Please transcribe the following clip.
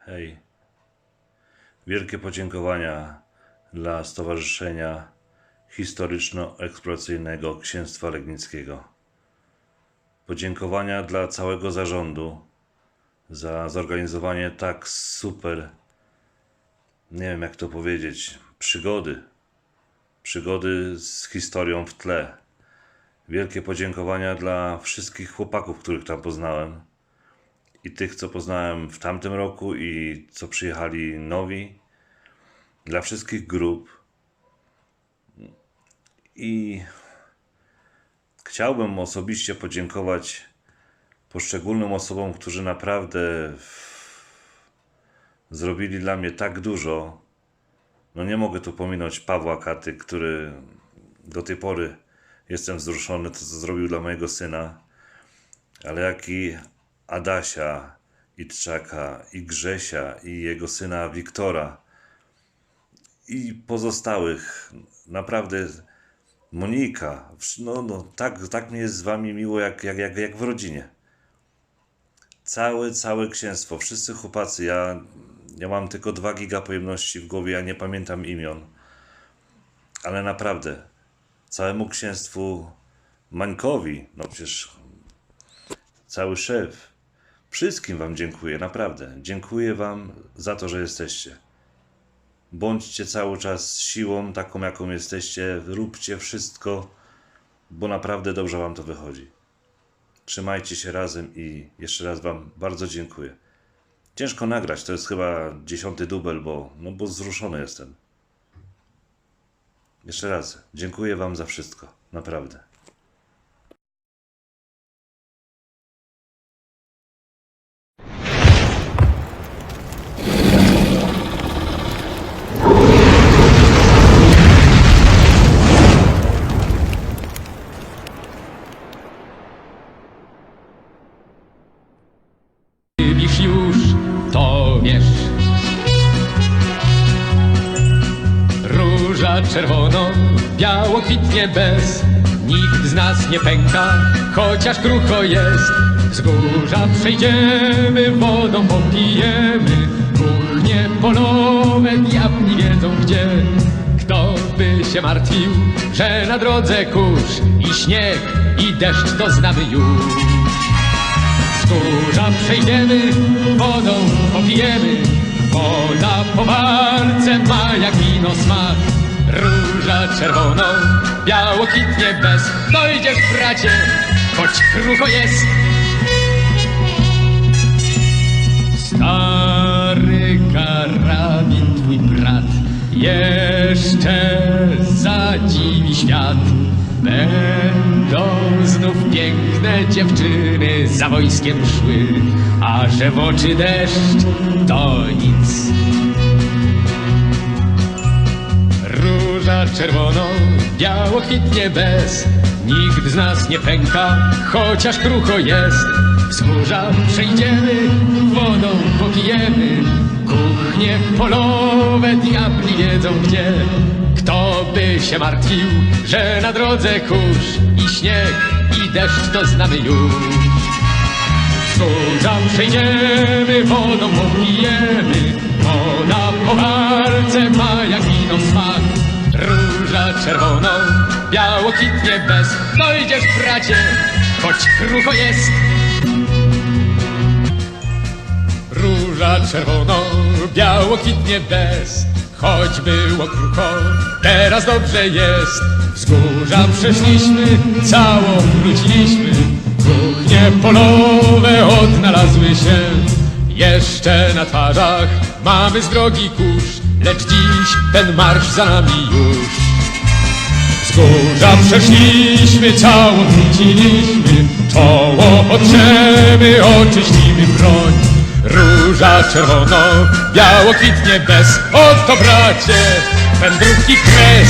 Hej. Wielkie podziękowania dla Stowarzyszenia Historyczno-Eksploracyjnego Księstwa Legnickiego. Podziękowania dla całego zarządu za zorganizowanie tak super, nie wiem jak to powiedzieć, przygody. Przygody z historią w tle. Wielkie podziękowania dla wszystkich chłopaków, których tam poznałem i tych, co poznałem w tamtym roku i co przyjechali nowi, dla wszystkich grup. I chciałbym osobiście podziękować poszczególnym osobom, którzy naprawdę zrobili dla mnie tak dużo. No nie mogę tu pominąć Pawła Katy, który do tej pory jestem wzruszony, to co zrobił dla mojego syna ale jak i Adasia, Itczaka, i Grzesia, i jego syna Wiktora, i pozostałych. Naprawdę, Monika, no, no tak, tak mi jest z wami miło, jak, jak, jak, jak w rodzinie. Całe, całe księstwo, wszyscy chłopacy, ja, ja mam tylko 2 giga pojemności w głowie, ja nie pamiętam imion, ale naprawdę, całemu księstwu Mańkowi, no przecież cały szef. Wszystkim Wam dziękuję, naprawdę. Dziękuję Wam za to, że jesteście. Bądźcie cały czas siłą taką, jaką jesteście. Róbcie wszystko, bo naprawdę dobrze Wam to wychodzi. Trzymajcie się razem i jeszcze raz Wam bardzo dziękuję. Ciężko nagrać, to jest chyba dziesiąty dubel, bo, no bo wzruszony jestem. Jeszcze raz, dziękuję Wam za wszystko, naprawdę. Czerwono, biało kwitnie bez. Nikt z nas nie pęka, chociaż krucho jest. Wzgórza przejdziemy, wodą popijemy. Kuchnie polowe, diabli wiedzą gdzie. Kto by się martwił, że na drodze kurz i śnieg i deszcz to znamy już. Wzgórza przejdziemy, wodą popijemy. Woda po walce ma jak wino smak. Róża czerwoną, biało kwitnie bez. Dojdziesz, bracie, choć krucho jest. Stary karabin, twój brat, jeszcze zadziwi świat. Będą znów piękne dziewczyny za wojskiem szły, a że w oczy deszcz to nic. Róża czerwoną, biało kwitnie bez. Nikt z nas nie pęka, chociaż krucho jest. Wzgórza przejdziemy, wodą popijemy. Kuchnie polowe, diabli wiedzą gdzie. Kto by się martwił, że na drodze kurz i śnieg i deszcz to znamy już. Wzgórza przejdziemy, wodą popijemy. Woda czerwoną, biało kwitnie bez. Dojdziesz, bracie, choć krucho jest. Róża czerwono, biało kwitnie bez. Choć było krucho, teraz dobrze jest. Wzgórza przeszliśmy, cało wróciliśmy. Kuchnie polowe odnalazły się. Jeszcze na twarzach mamy z drogi kurz, lecz dziś ten marsz za nami już. Wzgórza przeszliśmy, cało wróciliśmy, czoło otrzemy, oczyścimy broń. Róża czerwono, biało kwitnie bez, oto bracie, wędrówki kres.